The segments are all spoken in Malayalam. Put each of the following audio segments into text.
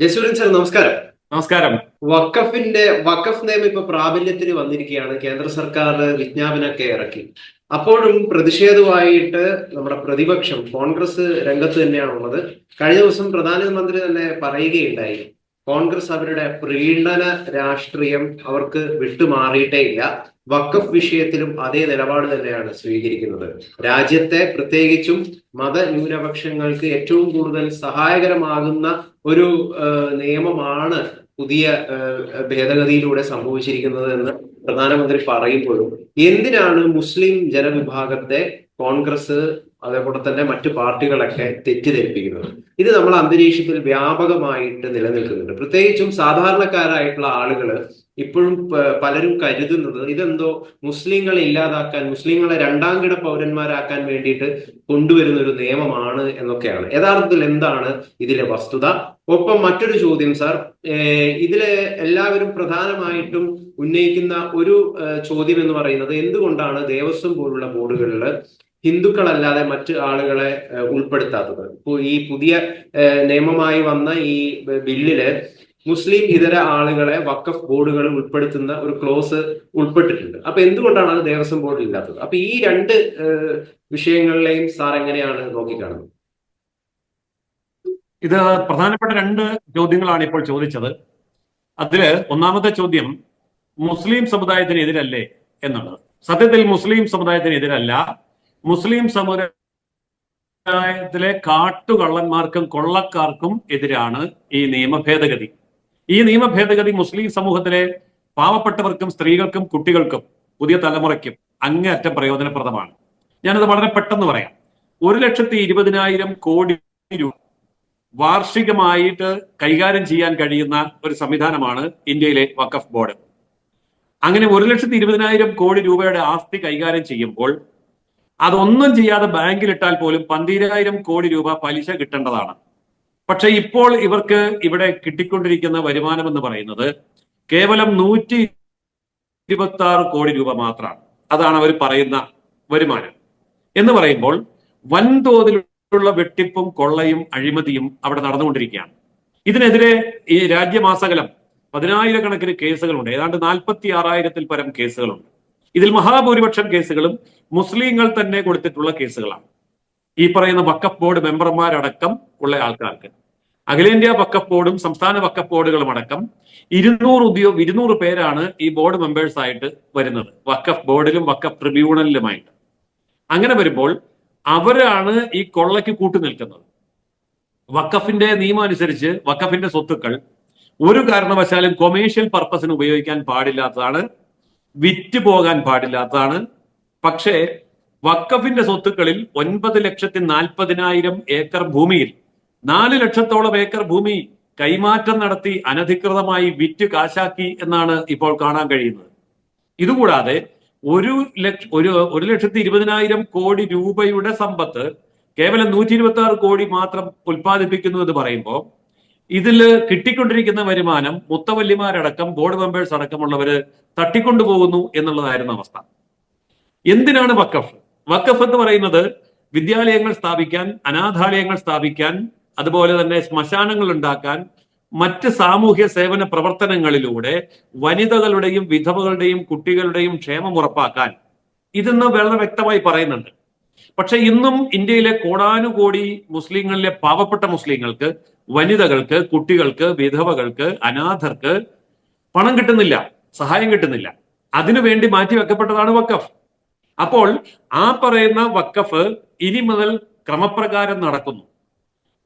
ജസൂരൻ സർ നമസ്കാരം. നമസ്കാരം. വഖഫിന്റെ വഖഫ് നിയമം ഇപ്പൊ പ്രാബല്യത്തിൽ വന്നിരിക്കുകയാണ്. കേന്ദ്ര സർക്കാർ വിജ്ഞാപനമൊക്കെ ഇറക്കി. അപ്പോഴും പ്രതിഷേധമായിട്ട് നമ്മുടെ പ്രതിപക്ഷം കോൺഗ്രസ് രംഗത്ത് തന്നെയാണുള്ളത്. കഴിഞ്ഞ ദിവസം പ്രധാനമന്ത്രി തന്നെ പറയുകയുണ്ടായി. കോൺഗ്രസ് അവരുടെ പ്രീണന രാഷ്ട്രീയം അവർക്ക് വിട്ടുമാറിയിട്ടേ ഇല്ല. വക്കഫ് വിഷയത്തിലും അതേ നിലപാട് തന്നെയാണ് സ്വീകരിക്കുന്നത്. രാജ്യത്തെ പ്രത്യേകിച്ചും മതന്യൂനപക്ഷങ്ങൾക്ക് ഏറ്റവും കൂടുതൽ സഹായകരമാകുന്ന ഒരു നിയമമാണ് പുതിയ ഭേദഗതിയിലൂടെ സംഭവിച്ചിരിക്കുന്നത് എന്ന് പ്രധാനമന്ത്രി പറയുമ്പോഴും എന്തിനാണ് മുസ്ലിം ജനവിഭാഗത്തെ കോൺഗ്രസ് അതേപോലെ തന്നെ മറ്റു പാർട്ടികളൊക്കെ തെറ്റിദ്ധരിപ്പിക്കുന്നത്. ഇത് നമ്മൾ അന്തരീക്ഷത്തിൽ വ്യാപകമായിട്ട് നിലനിൽക്കുന്നുണ്ട്. പ്രത്യേകിച്ചും സാധാരണക്കാരായിട്ടുള്ള ആളുകൾ ഇപ്പോഴും പലരും കരുതുന്നത് ഇതെന്തോ മുസ്ലിങ്ങളെ ഇല്ലാതാക്കാൻ മുസ്ലിങ്ങളെ രണ്ടാം കിട പൗരന്മാരാക്കാൻ വേണ്ടിയിട്ട് കൊണ്ടുവരുന്ന ഒരു നിയമമാണ് എന്നൊക്കെയാണ്. യഥാർത്ഥത്തിൽ എന്താണ് ഇതിലെ വസ്തുത? ഒപ്പം മറ്റൊരു ചോദ്യം സാർ. ഇതിലെ എല്ലാവരും പ്രധാനമായിട്ടും ഉന്നയിക്കുന്ന ഒരു ചോദ്യം എന്ന് പറയുന്നത് എന്തുകൊണ്ടാണ് ദേവസ്വം പോലുള്ള ബോർഡുകളിൽ ഹിന്ദുക്കളല്ലാതെ മറ്റ് ആളുകളെ ഉൾപ്പെടുത്താത്തത്. ഇപ്പോൾ ഈ പുതിയ നിയമമായി വന്ന ഈ ബില്ലിൽ മുസ്ലിം ഇതര ആളുകളെ വക്കഫ് ബോർഡുകൾ ഉൾപ്പെടുത്തുന്ന ഒരു ക്ലോസ് ഉൾപ്പെട്ടിട്ടുണ്ട്. അപ്പൊ എന്തുകൊണ്ടാണ് അത് ദേവസ്വം ബോർഡിൽ ഇല്ലാത്തത്? അപ്പൊ ഈ രണ്ട് വിഷയങ്ങളിലെയും സാർ എങ്ങനെയാണ് നോക്കിക്കാണുന്നത്? ഇത് പ്രധാനപ്പെട്ട രണ്ട് ചോദ്യങ്ങളാണ് ഇപ്പോൾ ചോദിച്ചത്. അതിൽ ഒന്നാമത്തെ ചോദ്യം മുസ്ലിം സമുദായത്തിന് എതിരല്ലേ എന്നുള്ളത്. സത്യത്തിൽ മുസ്ലിം സമുദായത്തിന് എതിരല്ല മുസ്ലിം സമുദായത്തിലെ കാട്ടുകള്ളന്മാർക്കും കൊള്ളക്കാർക്കും എതിരാണ് ഈ നിയമ ഭേദഗതി. ഈ നിയമ ഭേദഗതി മുസ്ലിം സമൂഹത്തിലെ പാവപ്പെട്ടവർക്കും സ്ത്രീകൾക്കും കുട്ടികൾക്കും പുതിയ തലമുറയ്ക്കും അങ്ങേയറ്റം പ്രയോജനപ്രദമാണ്. ഞാനത് വളരെ പെട്ടെന്ന് പറയാം. ഒരു ലക്ഷത്തി ഇരുപതിനായിരം കോടി രൂപ വാർഷികമായിട്ട് കൈകാര്യം ചെയ്യാൻ കഴിയുന്ന ഒരു സംവിധാനമാണ് ഇന്ത്യയിലെ വഖഫ് ബോർഡ്. അങ്ങനെ ഒരു ലക്ഷത്തി ഇരുപതിനായിരം കോടി രൂപയുടെ ആസ്തി കൈകാര്യം ചെയ്യുമ്പോൾ അതൊന്നും ചെയ്യാതെ ബാങ്കിലിട്ടാൽ പോലും പന്തിരായിരം കോടി രൂപ പലിശ കിട്ടേണ്ടതാണ്. പക്ഷെ ഇപ്പോൾ ഇവർക്ക് ഇവിടെ കിട്ടിക്കൊണ്ടിരിക്കുന്ന വരുമാനം എന്ന് പറയുന്നത് കേവലം നൂറ്റി ഇരുപത്തി ആറ് കോടി രൂപ മാത്രമാണ്. അതാണ് അവർ പറയുന്ന വരുമാനം. എന്ന് പറയുമ്പോൾ വൻതോതിലുള്ള വെട്ടിപ്പും കൊള്ളയും അഴിമതിയും അവിടെ നടന്നുകൊണ്ടിരിക്കുകയാണ്. ഇതിനെതിരെ ഈ രാജ്യമാസകലം പതിനായിരക്കണക്കിന് കേസുകളുണ്ട്. ഏതാണ്ട് നാൽപ്പത്തി ആറായിരത്തിൽ പരം കേസുകളുണ്ട്. ഇതിൽ മഹാഭൂരിപക്ഷം കേസുകളും മുസ്ലിങ്ങൾ തന്നെ കൊടുത്തിട്ടുള്ള കേസുകളാണ്. ഈ പറയുന്ന വക്കഫ് ബോർഡ് മെമ്പർമാരടക്കം ഉള്ള ആൾക്കാർക്ക്. അഖിലേന്ത്യാ വക്കഫ് ബോർഡും സംസ്ഥാന വക്കഫ് ബോർഡുകളും അടക്കം ഇരുന്നൂറ് ഉദ്യോഗ ഇരുന്നൂറ് പേരാണ് ഈ ബോർഡ് മെമ്പേഴ്സ് ആയിട്ട് വരുന്നത്. വക്കഫ് ബോർഡിലും വക്കഫ് ട്രിബ്യൂണലിലുമായിട്ട്. അങ്ങനെ വരുമ്പോൾ അവരാണ് ഈ കൊള്ളയ്ക്ക് കൂട്ടുനിൽക്കുന്നത് വക്കഫിന്റെ നിയമം അനുസരിച്ച് വക്കഫിന്റെ സ്വത്തുക്കൾ ഒരു കാരണവശാലും കൊമേഴ്ഷ്യൽ പർപ്പസിന് ഉപയോഗിക്കാൻ പാടില്ലാത്തതാണ് വിറ്റ് പോകാൻ പാടില്ലാത്തതാണ് പക്ഷേ വക്കഫിന്റെ സ്വത്തുക്കളിൽ ഒൻപത് ലക്ഷത്തി നാൽപ്പതിനായിരം ഏക്കർ ഭൂമിയിൽ നാല് ലക്ഷത്തോളം ഏക്കർ ഭൂമി കൈമാറ്റം നടത്തി അനധികൃതമായി വിറ്റ് കാശാക്കി എന്നാണ് ഇപ്പോൾ കാണാൻ കഴിയുന്നത്. ഇതുകൂടാതെ ഒരു ലക്ഷ ഒരു ഒരു ലക്ഷത്തി ഇരുപതിനായിരം കോടി രൂപയുടെ സമ്പത്ത് കേവലം നൂറ്റി ഇരുപത്തി ആറ് കോടി മാത്രം ഉൽപ്പാദിപ്പിക്കുന്നു എന്ന് പറയുമ്പോൾ ഇതിൽ കിട്ടിക്കൊണ്ടിരിക്കുന്ന വരുമാനം മുത്തവല്ലിമാരടക്കം ബോർഡ് മെമ്പേഴ്സ് അടക്കമുള്ളവര് തട്ടിക്കൊണ്ടുപോകുന്നു എന്നുള്ളതായിരുന്നു അവസ്ഥ. എന്തിനാണ് വക്കഫ് വക്കഫ് എന്ന് പറയുന്നത് വിദ്യാലയങ്ങൾ സ്ഥാപിക്കാൻ അനാഥാലയങ്ങൾ സ്ഥാപിക്കാൻ അതുപോലെ തന്നെ ശ്മശാനങ്ങൾ ഉണ്ടാക്കാൻ മറ്റ് സാമൂഹ്യ സേവന പ്രവർത്തനങ്ങളിലൂടെ വനിതകളുടെയും വിധവകളുടെയും കുട്ടികളുടെയും ക്ഷേമം ഉറപ്പാക്കാൻ. ഇതെന്ന് വളരെ വ്യക്തമായി പറയുന്നുണ്ട്. പക്ഷെ ഇന്നും ഇന്ത്യയിലെ കോടാനുകോടി മുസ്ലിങ്ങളിലെ പാവപ്പെട്ട മുസ്ലിങ്ങൾക്ക് വനിതകൾക്ക് കുട്ടികൾക്ക് വിധവകൾക്ക് അനാഥർക്ക് പണം കിട്ടുന്നില്ല സഹായം കിട്ടുന്നില്ല. അതിനു വേണ്ടി മാറ്റി വെക്കപ്പെട്ടതാണ് വക്കഫ് അപ്പോൾ ആ പറയുന്ന വക്കഫ് ഇനി മുതൽ ക്രമപ്രകാരം നടക്കുന്നു.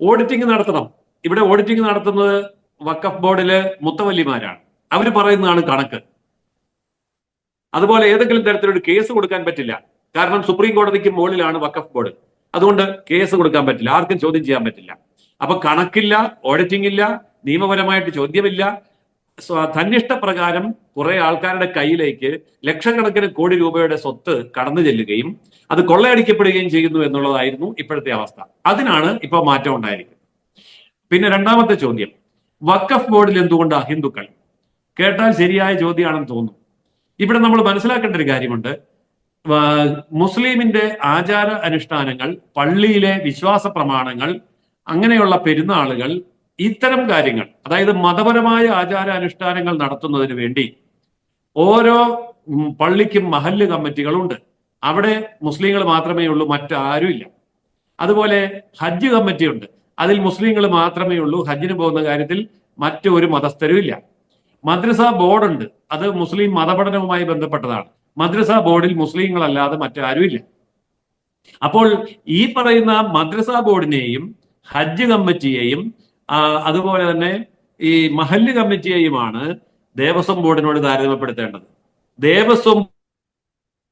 ഓഡിറ്റിംഗ് നടത്തണം. ഇവിടെ ഓഡിറ്റിംഗ് നടത്തുന്നത് വക്കഫ് ബോർഡിലെ മുത്തവല്ലിമാരാണ്. അവർ പറയുന്നതാണ് കണക്ക്. അതുപോലെ ഏതെങ്കിലും തരത്തിലൊരു കേസ് കൊടുക്കാൻ പറ്റില്ല. കാരണം സുപ്രീം കോടതിക്ക് മുകളിലാണ് വക്കഫ് ബോർഡ്. അതുകൊണ്ട് കേസ് കൊടുക്കാൻ പറ്റില്ല. ആർക്കും ചോദ്യം ചെയ്യാൻ പറ്റില്ല. അപ്പൊ കണക്കില്ല ഓഡിറ്റിംഗ് ഇല്ല നിയമപരമായിട്ട് ചോദ്യമില്ല. തന്നിഷ്ടപ്രകാരം കുറെ ആൾക്കാരുടെ കയ്യിലേക്ക് ലക്ഷക്കണക്കിന് കോടി രൂപയുടെ സ്വത്ത് കടന്നു ചെല്ലുകയും അത് കൊള്ളയടിക്കപ്പെടുകയും ചെയ്യുന്നു എന്നുള്ളതായിരുന്നു ഇപ്പോഴത്തെ അവസ്ഥ. അതിനാണ് ഇപ്പൊ മാറ്റം ഉണ്ടായിരിക്കുന്നത്. പിന്നെ രണ്ടാമത്തെ ചോദ്യം. വക്കഫ് ബോർഡിൽ എന്തുകൊണ്ട് അഹിന്ദുക്കൾ? കേട്ടാൽ ശരിയായ ചോദ്യമാണെന്ന് തോന്നുന്നു ഇവിടെ നമ്മൾ മനസ്സിലാക്കേണ്ട ഒരു കാര്യമുണ്ട്. മുസ്ലിമിന്റെ ആചാര അനുഷ്ഠാനങ്ങൾ പള്ളിയിലെ വിശ്വാസ പ്രമാണങ്ങൾ അങ്ങനെയുള്ള പെരുന്നാളുകൾ ഇത്തരം കാര്യങ്ങൾ അതായത് മതപരമായ ആചാരാനുഷ്ഠാനങ്ങൾ നടത്തുന്നതിന് വേണ്ടി ഓരോ പള്ളിക്കും മഹല്ല് കമ്മിറ്റികളുണ്ട്. അവിടെ മുസ്ലിങ്ങൾ മാത്രമേ ഉള്ളൂ മറ്റാരുമില്ല അതുപോലെ ഹജ്ജ് കമ്മിറ്റിയുണ്ട്. അതിൽ മുസ്ലിങ്ങൾ മാത്രമേ ഉള്ളൂ ഹജ്ജിന് പോകുന്ന കാര്യത്തിൽ മറ്റൊരു മതസ്ഥരും ഇല്ല. മദ്രസ ബോർഡുണ്ട്. അത് മുസ്ലിം മതപഠനവുമായി ബന്ധപ്പെട്ടതാണ്. മദ്രസ ബോർഡിൽ മുസ്ലിങ്ങളല്ലാതെ മറ്റാരുമില്ല അപ്പോൾ ഈ പറയുന്ന മദ്രസ ബോർഡിനെയും ഹജ്ജ് കമ്മിറ്റിയെയും അതുപോലെ തന്നെ ഈ മഹല്ല് കമ്മിറ്റിയെയുമാണ് ദേവസ്വം ബോർഡിനോട് താരതമ്യപ്പെടുത്തേണ്ടത്. ദേവസ്വം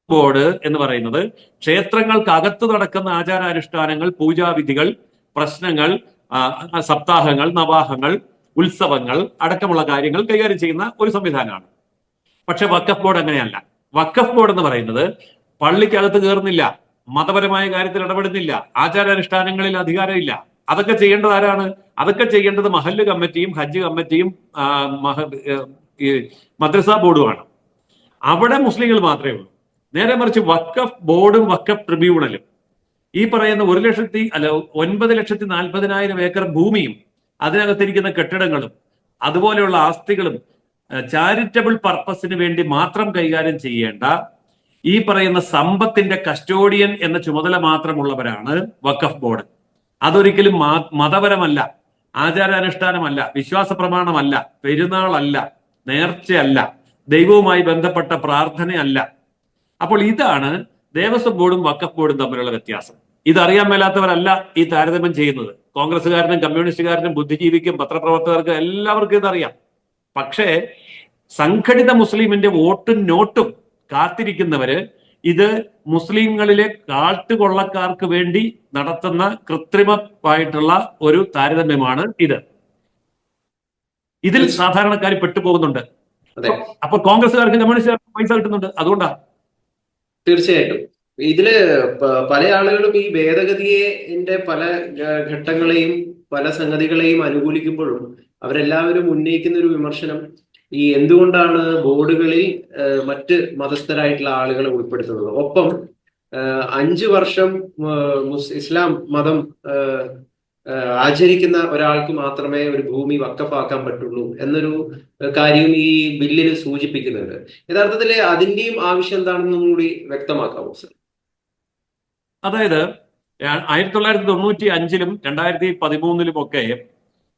ബോർഡ് എന്ന് പറയുന്നത് ക്ഷേത്രങ്ങൾക്കകത്ത് നടക്കുന്ന ആചാരാനുഷ്ഠാനങ്ങൾ പൂജാവിധികൾ പ്രശ്നങ്ങൾ സപ്താഹങ്ങൾ നവാഹങ്ങൾ ഉത്സവങ്ങൾ അടക്കമുള്ള കാര്യങ്ങൾ കൈകാര്യം ചെയ്യുന്ന ഒരു സംവിധാനമാണ്. പക്ഷെ വക്കഫ് ബോർഡ് അങ്ങനെയല്ല. വക്കഫ് ബോർഡ് എന്ന് പറയുന്നത് പള്ളിക്കകത്ത് കയറുന്നില്ല മതപരമായ കാര്യത്തിൽ ഇടപെടുന്നില്ല ആചാരാനുഷ്ഠാനങ്ങളിൽ അധികാരമില്ല. അതൊക്കെ ചെയ്യേണ്ടത് ആരാണ്? അതൊക്കെ ചെയ്യേണ്ടത് മഹല്ല് കമ്മിറ്റിയും ഹജ്ജ് കമ്മിറ്റിയും മദ്രസ ബോർഡുമാണ്. അവിടെ മുസ്ലിങ്ങൾ മാത്രമേ ഉള്ളൂ. നേരെ മറിച്ച് വക്കഫ് ബോർഡും വക്കഫ് ട്രിബ്യൂണലും. ഈ പറയുന്ന ഒരു ലക്ഷത്തി അല്ല ഒൻപത് ലക്ഷത്തി നാൽപ്പതിനായിരം ഏക്കർ ഭൂമിയും അതിനകത്തിരിക്കുന്ന കെട്ടിടങ്ങളും അതുപോലെയുള്ള ആസ്തികളും ചാരിറ്റബിൾ പർപ്പസിന് വേണ്ടി മാത്രം കൈകാര്യം ചെയ്യേണ്ട ഈ പറയുന്ന സമ്പത്തിന്റെ കസ്റ്റോഡിയൻ എന്ന ചുമതല മാത്രമുള്ളവരാണ് വഖഫ് ബോർഡ്. അതൊരിക്കലും മതപരമല്ല ആചാരാനുഷ്ഠാനമല്ല വിശ്വാസ പ്രമാണമല്ല പെരുന്നാളല്ല നേർച്ചയല്ല ദൈവവുമായി ബന്ധപ്പെട്ട പ്രാർത്ഥനയല്ല. അപ്പോൾ ഇതാണ് ദേവസ്വം ബോർഡും വക്കഫ് ബോർഡും തമ്മിലുള്ള വ്യത്യാസം. ഇതറിയാൻ മേലാത്തവരല്ല ഈ താരതമ്യം ചെയ്യുന്നത്. കോൺഗ്രസ്സുകാരനും കമ്മ്യൂണിസ്റ്റുകാരനും ബുദ്ധിജീവിക്കും പത്രപ്രവർത്തകർക്കും എല്ലാവർക്കും ഇതറിയാം. പക്ഷേ സംഘടിത മുസ്ലിമിന്റെ വോട്ടും നോട്ടും കാത്തിരിക്കുന്നവര് ഇത് മുസ്ലിങ്ങളിലെ കാട്ടുകൊള്ളക്കാർക്ക് വേണ്ടി നടത്തുന്ന കൃത്രിമമായിട്ടുള്ള ഒരു താരതമ്യമാണ് ഇത്. ഇതിൽ സാധാരണക്കാർ പെട്ടുപോകുന്നുണ്ട്. അതെ. അപ്പൊ കോൺഗ്രസ്സുകാർക്ക് കമ്മ്യൂണിസ്റ്റുകാർക്ക് പൈസ കിട്ടുന്നുണ്ട്. അതുകൊണ്ടാ. തീർച്ചയായിട്ടും. ഇതിൽ പല ആളുകളും ഈ ഭേദഗതിയെ പല ഘട്ടങ്ങളെയും പല സംഗതികളെയും അനുകൂലിക്കുമ്പോഴും അവരെല്ലാവരും ഉന്നയിക്കുന്ന ഒരു വിമർശനം ഈ എന്തുകൊണ്ടാണ് ബോർഡുകളിൽ മറ്റ് മതസ്ഥരായിട്ടുള്ള ആളുകളെ ഉൾപ്പെടുത്തുന്നത്? ഒപ്പം അഞ്ച് വർഷം ഇസ്ലാം മതം ആചരിക്കുന്ന ഒരാൾക്ക് മാത്രമേ ഒരു ഭൂമി വക്കഫാക്കാൻ പറ്റുള്ളൂ എന്നൊരു കാര്യം ഈ ബില്ലിൽ സൂചിപ്പിക്കുന്നുണ്ട്. യഥാർത്ഥത്തിൽ അതിന്റെയും ആവശ്യം എന്താണെന്നും കൂടി വ്യക്തമാക്കാമോ സർ? അതായത് ആയിരത്തി തൊള്ളായിരത്തി തൊണ്ണൂറ്റി അഞ്ചിലും രണ്ടായിരത്തി പതിമൂന്നിലും ഒക്കെ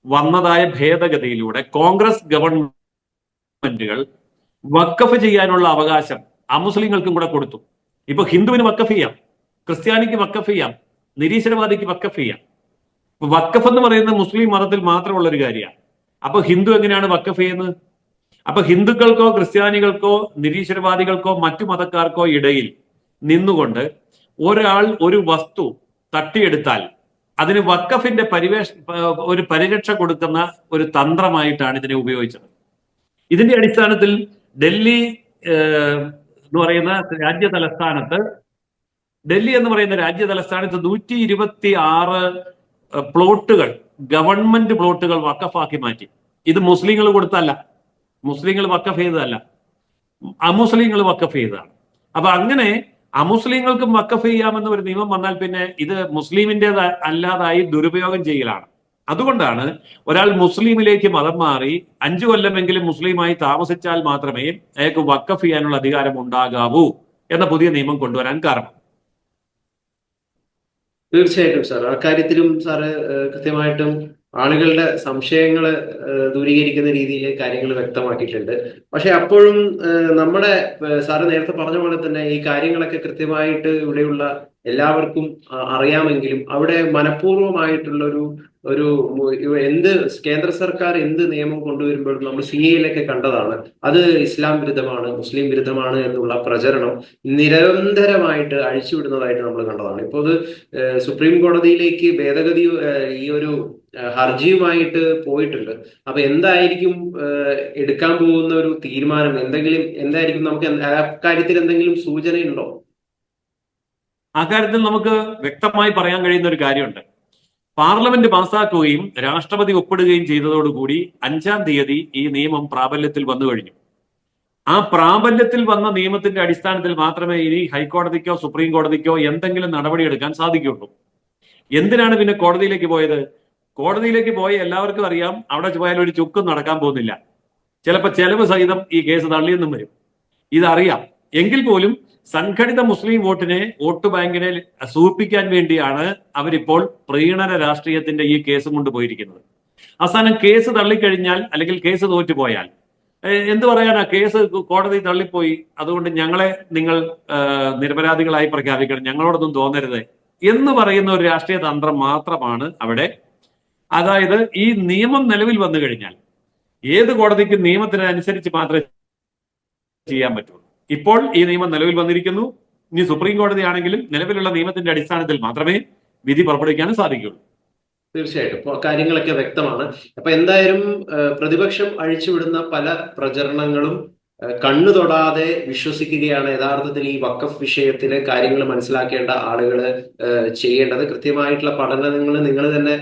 വന്നതായ ഭേദഗതിയിലൂടെ കോൺഗ്രസ് ഗവൺമെന്റുകൾ വക്കഫ് ചെയ്യാനുള്ള അവകാശം അമുസ്ലിങ്ങൾക്കും കൂടെ കൊടുത്തു. ഇപ്പൊ ഹിന്ദുവിന് വക്കഫ് ചെയ്യാം ക്രിസ്ത്യാനിക്ക് വക്കഫ് ചെയ്യാം നിരീശ്വരവാദിക്ക് വക്കഫ് ചെയ്യാം. വക്കഫ് എന്ന് പറയുന്നത് മുസ്ലിം മതത്തിൽ മാത്രമുള്ള ഒരു കാര്യമാണ്. അപ്പൊ ഹിന്ദു എങ്ങനെയാണ് വക്കഫ് ചെയ്യുന്നത്? അപ്പൊ ഹിന്ദുക്കൾക്കോ ക്രിസ്ത്യാനികൾക്കോ നിരീശ്വരവാദികൾക്കോ മറ്റു മതക്കാർക്കോ ഇടയിൽ നിന്നുകൊണ്ട് ഒരാൾ ഒരു വസ്തു തട്ടിയെടുത്താൽ അതിന് വക്കഫിന്റെ പരിവേഷ ഒരു പരിരക്ഷ കൊടുക്കുന്ന ഒരു തന്ത്രമായിട്ടാണ് ഇതിനെ ഉപയോഗിച്ചത്. ഇതിന്റെ അടിസ്ഥാനത്തിൽ ഡൽഹി എന്ന് പറയുന്ന രാജ്യ തലസ്ഥാനത്ത് ഡൽഹി എന്ന് പറയുന്ന രാജ്യ തലസ്ഥാനത്ത് നൂറ്റി ഇരുപത്തി ആറ് പ്ലോട്ടുകൾ ഗവൺമെന്റ് പ്ലോട്ടുകൾ വക്കഫാക്കി മാറ്റി. ഇത് മുസ്ലിങ്ങൾ കൊടുത്തല്ല മുസ്ലിങ്ങൾ വക്കഫ് ചെയ്തതല്ല. അമുസ്ലിങ്ങൾ വക്കഫ് ചെയ്തതാണ്. അപ്പൊ അങ്ങനെ അമുസ്ലിങ്ങൾക്കും വക്കഫ് ചെയ്യാമെന്ന് ഒരു നിയമം വന്നാൽ പിന്നെ ഇത് മുസ്ലിമിന്റെ അല്ലാതായി ദുരുപയോഗം ചെയ്യലാണ്. അതുകൊണ്ടാണ് ഒരാൾ മുസ്ലിമിലേക്ക് മതം മാറി അഞ്ചു കൊല്ലമെങ്കിലും മുസ്ലിമായി താമസിച്ചാൽ മാത്രമേ അയാൾക്ക് വക്കഫ് ചെയ്യാനുള്ള അധികാരം ഉണ്ടാകാവൂ എന്ന പുതിയ നിയമം കൊണ്ടുവരാൻ കാരണം. തീർച്ചയായിട്ടും സാർ. അക്കാര്യത്തിലും സാറ് കൃത്യമായിട്ടും ആളുകളുടെ സംശയങ്ങൾ ദൂരീകരിക്കുന്ന രീതിയിൽ കാര്യങ്ങൾ വ്യക്തമാക്കിയിട്ടുണ്ട്. പക്ഷെ അപ്പോഴും നമ്മുടെ സാറ് നേരത്തെ പറഞ്ഞ പോലെ തന്നെ ഈ കാര്യങ്ങളൊക്കെ കൃത്യമായിട്ട് ഇവിടെയുള്ള എല്ലാവർക്കും അറിയാമെങ്കിലും അവിടെ മനഃപൂർവമായിട്ടുള്ള ഒരു എന്ത് കേന്ദ്ര സർക്കാർ എന്ത് നിയമം കൊണ്ടുവരുമ്പോഴും നമ്മൾ സി എയിലൊക്കെ കണ്ടതാണ്. അത് ഇസ്ലാം വിരുദ്ധമാണ് മുസ്ലിം വിരുദ്ധമാണ് എന്നുള്ള പ്രചരണം നിരന്തരമായിട്ട് അഴിച്ചുവിടുന്നതായിട്ട് നമ്മൾ കണ്ടതാണ്. ഇപ്പോൾ അത് സുപ്രീം കോടതിയിലേക്ക് ഭേദഗതി ഈ ഒരു ഹർജിയുമായിട്ട് പോയിട്ടുണ്ട്. അപ്പൊ എന്തായിരിക്കും എടുക്കാൻ പോകുന്ന ഒരു തീരുമാനം? എന്തെങ്കിലും എന്തായിരിക്കും നമുക്ക് അക്കാര്യത്തിൽ എന്തെങ്കിലും സൂചനയുണ്ടോ? അക്കാര്യത്തിൽ നമുക്ക് വ്യക്തമായി പറയാൻ കഴിയുന്ന ഒരു കാര്യമുണ്ട്. പാർലമെന്റ് പാസാക്കുകയും രാഷ്ട്രപതി ഒപ്പിടുകയും ചെയ്തതോടുകൂടി അഞ്ചാം തീയതി ഈ നിയമം പ്രാബല്യത്തിൽ വന്നു കഴിഞ്ഞു. ആ പ്രാബല്യത്തിൽ വന്ന നിയമത്തിന്റെ അടിസ്ഥാനത്തിൽ മാത്രമേ ഇനി ഹൈക്കോടതിക്കോ സുപ്രീം കോടതിക്കോ എന്തെങ്കിലും നടപടിയെടുക്കാൻ സാധിക്കുള്ളൂ എന്തിനാണ് പിന്നെ കോടതിയിലേക്ക് പോയത്? കോടതിയിലേക്ക് പോയി എല്ലാവർക്കും അറിയാം അവിടെ പോയാൽ ഒരു ചുക്കും നടക്കാൻ പോകുന്നില്ല. ചിലപ്പോൾ ചെലവ് സഹിതം ഈ കേസ് തള്ളിയെന്നും വരും. ഇതറിയാം. എങ്കിൽ പോലും സംഘടിത മുസ്ലിം വോട്ടിനെ വോട്ട് ബാങ്കിനെ സൂപ്പിക്കാൻ വേണ്ടിയാണ് അവരിപ്പോൾ പ്രീണന രാഷ്ട്രീയത്തിന്റെ ഈ കേസ് കൊണ്ടുപോയിരിക്കുന്നത് അവസാനം കേസ് തള്ളിക്കഴിഞ്ഞാൽ അല്ലെങ്കിൽ കേസ് തോറ്റുപോയാൽ എന്ത് പറയാനാ? കേസ് കോടതി തള്ളിപ്പോയി. അതുകൊണ്ട് ഞങ്ങളെ നിങ്ങൾ നിരപരാധികളായി പ്രഖ്യാപിക്കണം. ഞങ്ങളോടൊന്നും തോന്നരുത് എന്ന് പറയുന്ന ഒരു രാഷ്ട്രീയ തന്ത്രം മാത്രമാണ് അവിടെ. അതായത് ഈ നിയമം നിലവിൽ വന്നു കഴിഞ്ഞാൽ ഏത് കോടതിക്കും നിയമത്തിനനുസരിച്ച് മാത്രമേ ചെയ്യാൻ പറ്റുള്ളൂ ഇപ്പോൾ ഈ നിയമം നിലവിൽ വന്നിരിക്കുന്നു. ഇനി സുപ്രീം കോടതിയാണെങ്കിലും നിലവിലുള്ള നിയമത്തിന്റെ അടിസ്ഥാനത്തിൽ മാത്രമേ വിധി പുറപ്പെടുവിക്കാനും സാധിക്കുകയുള്ളൂ. തീർച്ചയായിട്ടും. കാര്യങ്ങളൊക്കെ വ്യക്തമാണ്. അപ്പൊ എന്തായാലും പ്രതിപക്ഷം അഴിച്ചുവിടുന്ന പല പ്രചരണങ്ങളും കണ്ണു തൊടാതെ വിശ്വസിക്കുകയാണ് യഥാർത്ഥത്തിൽ ഈ വക്കഫ് വിഷയത്തിലെ കാര്യങ്ങൾ മനസ്സിലാക്കേണ്ട ആളുകൾ ചെയ്യേണ്ടത്. കൃത്യമായിട്ടുള്ള പഠനങ്ങൾ നിങ്ങൾ തന്നെ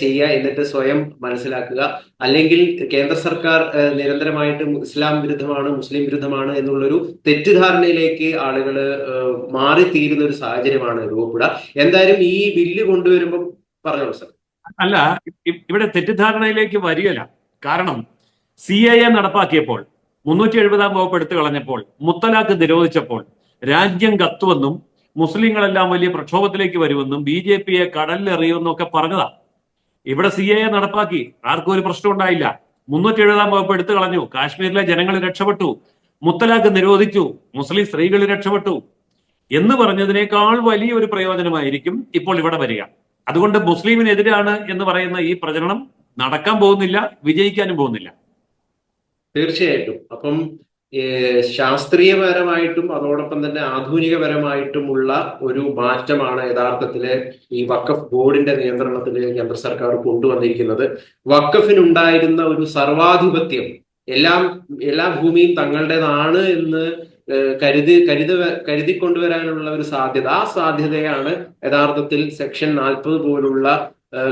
ചെയ്യുക എന്നിട്ട് സ്വയം മനസ്സിലാക്കുക. അല്ലെങ്കിൽ കേന്ദ്ര സർക്കാർ നിരന്തരമായിട്ട് ഇസ്ലാം വിരുദ്ധമാണ് മുസ്ലിം വിരുദ്ധമാണ് എന്നുള്ളൊരു തെറ്റിദ്ധാരണയിലേക്ക് ആളുകൾ മാറിത്തീരുന്ന ഒരു സാഹചര്യമാണ് രൂപപ്പെടുക. എന്തായാലും ഈ ബില്ല് കൊണ്ടുവരുമ്പോൾ പറഞ്ഞോളൂ സർ. അല്ല ഇവിടെ തെറ്റിദ്ധാരണയിലേക്ക് വരികയില്ല. കാരണം സി എ നടപ്പാക്കിയപ്പോൾ മുന്നൂറ്റി എഴുപതാം വകുപ്പ് എടുത്തു കളഞ്ഞപ്പോൾ മുത്തലാഖ് നിരോധിച്ചപ്പോൾ രാജ്യം കത്തുവെന്നും മുസ്ലിങ്ങളെല്ലാം വലിയ പ്രക്ഷോഭത്തിലേക്ക് വരുമെന്നും ബി ജെ പിയെ കടലിലെറിയുമെന്നൊക്കെ പറഞ്ഞതാ. ഇവിടെ സി എ നടപ്പാക്കി. ആർക്കും ഒരു പ്രശ്നം ഉണ്ടായില്ല. മുന്നൂറ്റി എഴുപതാം വകുപ്പ് എടുത്തു കളഞ്ഞു. കാശ്മീരിലെ ജനങ്ങൾ രക്ഷപ്പെട്ടു. മുത്തലാഖ് നിരോധിച്ചു. മുസ്ലിം സ്ത്രീകൾ രക്ഷപ്പെട്ടു. എന്ന് പറഞ്ഞതിനേക്കാൾ വലിയൊരു പ്രയോജനമായിരിക്കും ഇപ്പോൾ ഇവിടെ വരിക. അതുകൊണ്ട് മുസ്ലിമിനെതിരാണ് എന്ന് പറയുന്ന ഈ പ്രചരണം നടക്കാൻ പോകുന്നില്ല വിജയിക്കാനും പോകുന്നില്ല. തീർച്ചയായിട്ടും. അപ്പം ശാസ്ത്രീയപരമായിട്ടും അതോടൊപ്പം തന്നെ ആധുനികപരമായിട്ടുമുള്ള ഒരു മാറ്റമാണ് യഥാർത്ഥത്തിൽ ഈ വക്കഫ് ബോർഡിന്റെ നിയന്ത്രണത്തിൽ കേന്ദ്ര സർക്കാർ കൊണ്ടുവന്നിരിക്കുന്നത്. വക്കഫിനുണ്ടായിരുന്ന ഒരു സർവാധിപത്യം എല്ലാം എല്ലാ ഭൂമിയും തങ്ങളുടേതാണ് എന്ന് കരുതി കരുതി കരുതിക്കൊണ്ടുവരാനുള്ള ഒരു സാധ്യത. ആ സാധ്യതയാണ് യഥാർത്ഥത്തിൽ സെക്ഷൻ നാൽപ്പത് പോലുള്ള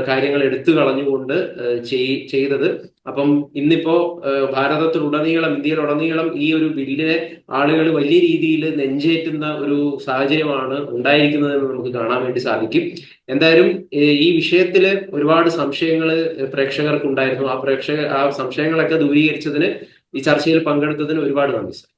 കാര്യങ്ങൾ എടുത്തു കളഞ്ഞുകൊണ്ട് ചെയ്- ചെയ്തത്. അപ്പം ഇന്നിപ്പോ ഭാരതത്തിലുടനീളം ഇന്ത്യയിലുടനീളം ഈ ഒരു ബില്ലിനെ ആളുകൾ വലിയ രീതിയിൽ നെഞ്ചേറ്റുന്ന ഒരു സാഹചര്യമാണ് ഉണ്ടായിരിക്കുന്നതെന്ന് നമുക്ക് കാണാൻ വേണ്ടി സാധിക്കും. എന്തായാലും ഈ വിഷയത്തിൽ ഒരുപാട് സംശയങ്ങൾ പ്രേക്ഷകർക്കുണ്ടായിരുന്നു. ആ പ്രേക്ഷക ആ സംശയങ്ങളൊക്കെ ദൂരീകരിച്ചതിന് ഈ ചർച്ചയിൽ പങ്കെടുത്തതിന് ഒരുപാട് നന്ദി സർ.